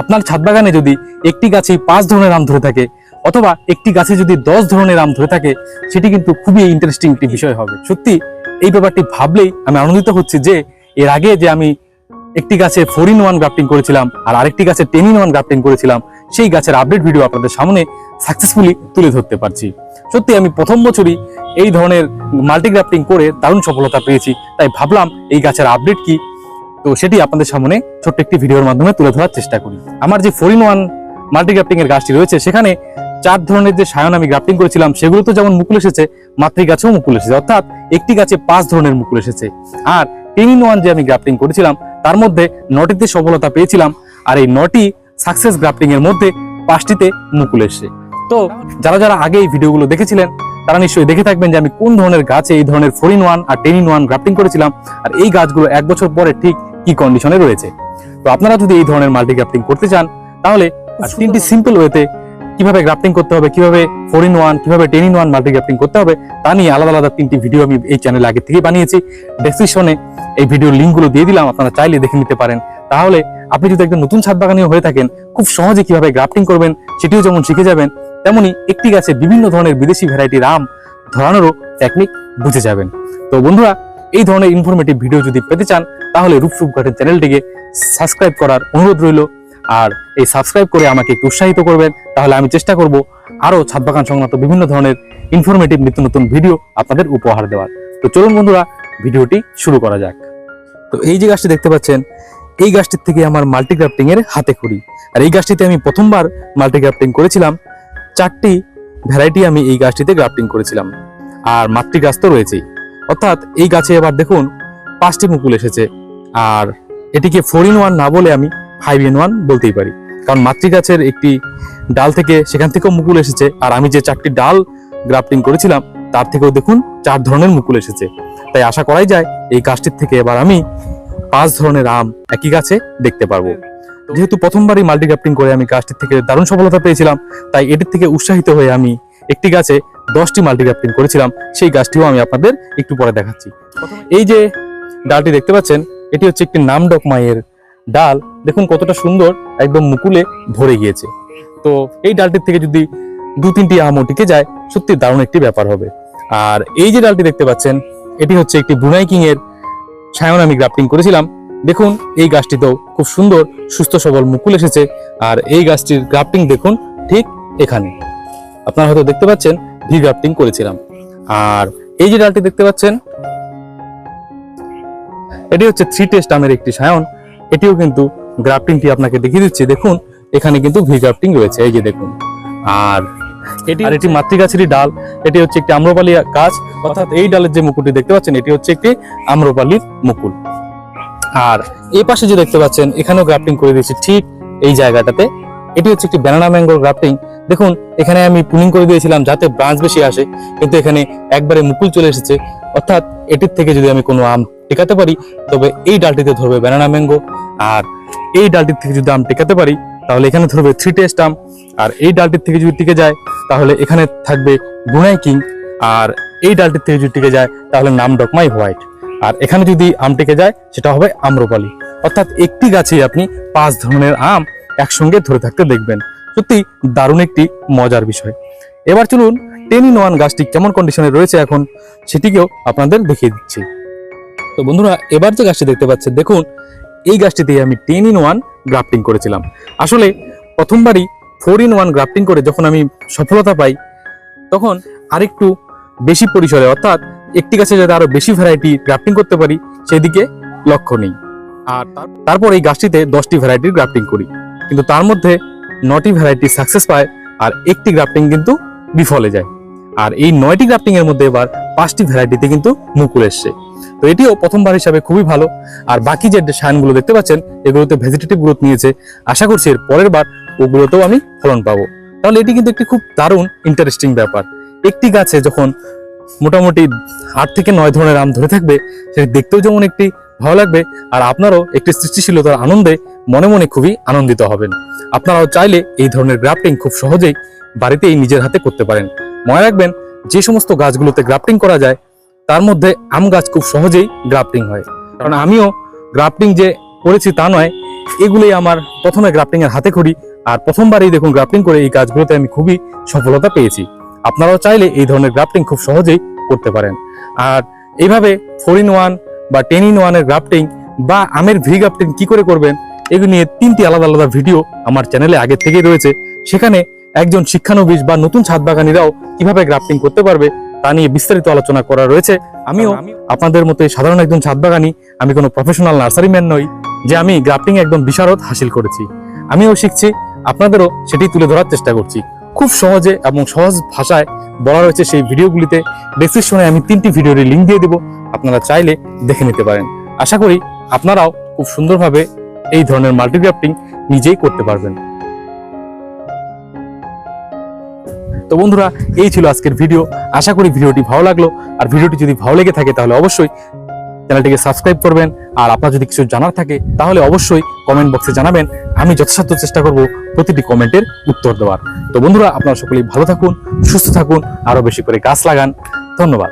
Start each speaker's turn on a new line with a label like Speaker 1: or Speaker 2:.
Speaker 1: আপনার ছাদ বাগানে যদি একটি গাছে পাঁচ ধরনের আম ধরে থাকে, অথবা একটি গাছে যদি দশ ধরনের আম ধরে থাকে, সেটি কিন্তু খুবই ইন্টারেস্টিং একটি বিষয় হবে। সত্যি, এই ব্যাপারটি ভাবলেই আমি আনন্দিত হচ্ছি যে, এর আগে যে আমি একটি গাছে ফোর ইন ওয়ান গ্রাফটিং করেছিলাম, আর আরেকটি গাছে টেন ইন ওয়ান গ্রাফটিং করেছিলাম, সেই গাছের আপডেট ভিডিও আপনাদের সামনে সাকসেসফুলি তুলে ধরতে পারছি। সত্যি, আমি প্রথম বছরই এই ধরনের মাল্টি গ্রাফটিং করে দারুণ সফলতা পেয়েছি, তাই ভাবলাম এই গাছের আপডেট কি তো সেটি আপনাদের সামনে ছোট্ট একটি ভিডিওর মাধ্যমে তুলে ধরার চেষ্টা করি। আমার যে four in one multi grafting এর গাছটি রয়েছে, সেখানে চার ধরনের যে সায়ন আমি গ্রাফটিং করেছিলাম, সেগুলো তো যেমন মুকুল এসেছে, মাতৃ গাছেও মুকুল এসেছে। অর্থাৎ একটি গাছে পাঁচ ধরনের মুকুল এসেছে। আর টেন ইন ওয়ান যে আমি গ্রাফটিং করেছিলাম, তার মধ্যে নটিতে সফলতা পেয়েছিলাম, আর এই নটি সাকসেস গ্রাফটিং এর মধ্যে পাঁচটিতে মুকুল এসেছে। তো যারা যারা আগে এই ভিডিওগুলো দেখেছিলেন, তারা নিশ্চয়ই দেখে থাকবেন যে আমি কোন ধরনের গাছে এই ধরনের ফোর ইন ওয়ান আর টেন ইন ওয়ান গ্রাফটিং করেছিলাম, আর এই গাছগুলো এক বছর পরে ঠিক কি কন্ডিশনে রয়েছে? তো আপনারা যদি এই ধরনের মাল্টি গ্রাফটিং করতে চান তাহলে তিনটি সিম্পল ওয়েতে কীভাবে গ্রাফটিং করতে হবে কীভাবে ফোর ইন ওয়ান কীভাবে ten in one multi grafting করতে হবে তা নিয়ে আলাদা আলাদা তিনটি ভিডিও আমি এই চ্যানেলে আগে থেকে বানিয়েছি। ডেসক্রিপশনে এই ভিডিওর লিঙ্কগুলো দিয়ে দিলাম আপনারা চাইলে দেখে নিতে পারেন। তাহলে আপনি যদি একজন নতুন ছাদ বাগানীয় হয়ে থাকেন খুব সহজে কীভাবে গ্রাফটিং করবেন সেটিও যেমন শিখে যাবেন তেমনি একটি গাছে বিভিন্ন ধরনের বিদেশি ভ্যারাইটির আম ধরানোরও টেকনিক বুঝে যাবেন। তো বন্ধুরা এই ধরনের ইনফরমেটিভ ভিডিও যদি পেতে চান তাহলে রূপসুপ ঘাটের চ্যানেলটিকে সাবস্ক্রাইব করার অনুরোধ রইল। আর এই সাবস্ক্রাইব করে আমাকে একটু উৎসাহিত করবেন, তাহলে আমি চেষ্টা করব আরও ছাদ বাগান সংক্রান্ত বিভিন্ন ধরনের ইনফরমেটিভ নিত্য নতুন ভিডিও আপনাদের উপহার দেওয়ার। তো চলুন বন্ধুরা, ভিডিওটি শুরু করা যাক। তো এই যে গাছটি দেখতে পাচ্ছেন, এই গাছটির থেকে আমার মাল্টি গ্রাফটিং এর হাতে খড়ি। আর এই গাছটিতে আমি প্রথমবার মাল্টি গ্রাফটিং করেছিলাম। চারটি ভ্যারাইটি আমি এই গাছটিতে গ্রাফটিং করেছিলাম। আর মাতৃ গাছ তো রয়েছেই। অর্থাৎ এই গাছে এবার দেখুন, পাঁচটি মুকুল এসেছে। আর এটিকে ফোর ইন ওয়ান না বলে আমি ফাইভ ইন ওয়ান বলতেই পারি। কারণ মাতৃ গাছের একটি ডাল থেকে সেখান থেকেও মুকুল এসেছে, আর আমি যে চারটি ডাল গ্রাফটিং করেছিলাম, তার থেকেও দেখুন চার ধরনের মুকুল এসেছে। তাই আশা করাই যায় এই গাছটির থেকে এবার আমি পাঁচ ধরনের আম একই গাছে দেখতে পারব। যেহেতু প্রথমবারই মাল্টিগ্রাফটিং করে আমি গাছটির থেকে দারুণ সফলতা পেয়েছিলাম, তাই এটির থেকে উৎসাহিত হয়ে আমি একটি গাছে দশটি মাল্টিগ্রাফটিং করেছিলাম, সেই গাছটিও আমি আপনাদের একটু পরে দেখাচ্ছি। এই যে ডালটি দেখতে পাচ্ছেন এটি হচ্ছে একটি নামডক মায়ের ডাল। দেখুন কতটা সুন্দর, একদম মুকুলে ভরে গিয়েছে। তো এই ডালটির থেকে যদি দু তিনটি আমও টিকে যায়, সত্যি দারুণ একটি ব্যাপার হবে। আর এই যে ডালটি দেখতে পাচ্ছেন, এটি হচ্ছে একটি বুনাই কিং এর ছায়ন আমি গ্রাফটিং করেছিলাম। দেখুন, এই গাছটিতেও খুব সুন্দর, সুস্থ, সবল মুকুল এসেছে। আর এই গাছটির গ্রাফটিং দেখুন, ঠিক এখানে। আপনারা হয়তো দেখতে পাচ্ছেন, ভি গ্রাফটিং করেছিলাম। আর এই যে ডালটি দেখতে পাচ্ছেন এটি হচ্ছে থ্রি টেস্ট আমের একটি সায়ন। এটিও কিন্তু গ্রাফটিংটি আপনাকে দেখিয়ে দিচ্ছি। দেখুন এখানে কিন্তু ভি গ্রাফটিং রয়েছে। এই যে দেখুন। আর এটি আর এটি মাতৃগাছেরই ডাল। এটি হচ্ছে একটি আম্রপালি গাছ। অর্থাৎ এই ডালের যে মুকুলটি দেখতে পাচ্ছেন এটি হচ্ছে একটি আম্রপালির মুকুল আর এই পাশে যে দেখতে পাচ্ছেন এখানেও গ্রাফটিং করে দিয়েছি ঠিক এই জায়গাটাতে। এটি হচ্ছে একটি ব্যানানা ম্যাঙ্গোর গ্রাফটিং দেখুন এখানে আমি পুলিং করে দিয়েছিলাম যাতে ব্রাঞ্চ বেশি আসে। কিন্তু এখানে একবারে মুকুল চলে এসেছে। অর্থাৎ এটির থেকে যদি আমি কোনো আম টেকাতে পারি, তবে এই ডালটিতে ধরবে ব্যানানা ম্যাঙ্গো আর এই ডালটির থেকে যদি আম টেকাতে পারি, তাহলে এখানে ধরবে থ্রি টেস্ট আম, আর এই ডালটির থেকে যদি টিকে যায়, তাহলে এখানে থাকবে বুনাই কিং আর এই ডালটির থেকে যদি টিকে যায়, তাহলে নাম ডকমাই হোয়াইট, আর এখানে যদি আম টিকে যায়, সেটা হবে আম্রপালি। অর্থাৎ একটি গাছে আপনি পাঁচ ধরনের আম একসঙ্গে ধরে থাকতে দেখবেন। সত্যি দারুণ একটি মজার বিষয়। এবার চলুন টেন ওয়ান গাছটি কেমন কন্ডিশনে রয়েছে এখন, সেটিকেও আপনাদের দেখিয়ে দিচ্ছি। তো বন্ধুরা, এবার যে গাছটি দেখতে পাচ্ছেন, দেখুন, এই গাছটিতে আমি টেন ইন ওয়ান গ্রাফটিং করেছিলাম। আসলে প্রথমবারই ফোর ইন ওয়ান গ্রাফটিং করে যখন আমি সফলতা পাই, তখন আরেকটু বেশি পরিসরে, অর্থাৎ একটি গাছে যাতে আরও বেশি ভ্যারাইটি গ্রাফটিং করতে পারি, সেদিকে লক্ষ্য নেই। আর তারপর এই গাছটিতে দশটি ভ্যারাইটির গ্রাফটিং করি। কিন্তু তার মধ্যে নটি ভ্যারাইটি সাকসেস পায় আর একটি গ্রাফটিং কিন্তু বিফলে যায়। আর এই নয়টি গ্রাফটিংয়ের মধ্যে এবার পাঁচটি ভ্যারাইটিতে কিন্তু মুকুল এসছে। তো এটিও প্রথমবার হিসাবে খুবই ভালো। আর বাকি যে সায়নগুলো দেখতে পাচ্ছেন, এগুলোতে ভেজিটেটিভ গ্রোথ নিয়েছে। আশা করছি এর পরের বার ওগুলোতেও আমি ফলন পাবো। তাহলে এটি কিন্তু একটি খুব দারুণ ইন্টারেস্টিং ব্যাপার। একটি গাছে যখন মোটামুটি আট থেকে নয় ধরনের আম ধরে থাকবে, সেটি দেখতেও যেমন একটি ভালো লাগবে, আর আপনারও একটি সৃষ্টিশীলতার আনন্দে মনে মনে খুবই আনন্দিত হবেন। আপনারাও চাইলে এই ধরনের গ্রাফটিং খুব সহজেই বাড়িতেই নিজের হাতে করতে পারেন। মনে রাখবেন, যে সমস্ত গাছগুলোতে গ্রাফটিং করা যায় তার মধ্যে আম গাছ খুব সহজেই গ্রাফটিং হয়। কারণ আমিও গ্রাফটিং যে করেছি তা নয়, এগুলোই আমার প্রথমে গ্রাফটিং এর হাতে খড়ি আর প্রথমবারই দেখুন গ্রাফটিং করে এই কাজগুলোতে আমি খুবই সফলতা পেয়েছি। আপনারাও চাইলে এই ধরনের গ্রাফটিং খুব সহজেই করতে পারেন। আর এইভাবে ফোর ইন ওয়ান বা টেন ইন ওয়ানের গ্রাফটিং বা আমের ভি গ্রাফটিং কি করে করবেন, এগুলো নিয়ে তিনটি আলাদা আলাদা ভিডিও আমার চ্যানেলে আগে থেকেই রয়েছে। সেখানে একজন শিক্ষানবিশ বা নতুন ছাদ বাগানিরাও কীভাবে গ্রাফটিং করতে পারবে তা নিয়ে বিস্তারিত আলোচনা করা রয়েছে। আমিও আপনাদের মতো সাধারণ একজন ছাদ বাগানি আমি কোনো প্রফেশনাল নার্সারি ম্যান নই যে আমি গ্রাফটিং একদম বিশারদ হাসিল করেছি। আমিও শিখছি আপনাদেরও সেটি তুলে ধরার চেষ্টা করছি। খুব সহজে এবং সহজ ভাষায় বলা রয়েছে সেই ভিডিওগুলিতে। ডেসক্রিপশনে আমি তিনটি ভিডিওর লিঙ্ক দিয়ে দেবো আপনারা চাইলে দেখে নিতে পারেন। আশা করি আপনারাও খুব সুন্দরভাবে এই ধরনের মাল্টিগ্রাফটিং নিজেই করতে পারবেন। তো বন্ধুরা, এই ছিল আজকের ভিডিও আশা করি ভিডিওটি ভালো লাগল। আর ভিডিওটি যদি ভালো লেগে থাকে, তাহলে অবশ্যই চ্যানেলটিকে সাবস্ক্রাইব করবেন। আর আপনার যদি কিছু জানার থাকে, তাহলে অবশ্যই কমেন্ট বক্সে জানাবেন। আমি যথাসাধ্য চেষ্টা করব প্রতিটি কমেন্টের উত্তর দেওয়ার। তো বন্ধুরা, আপনারা সকলেই ভালো থাকুন, সুস্থ থাকুন আরও বেশি করে গাছ লাগান। ধন্যবাদ।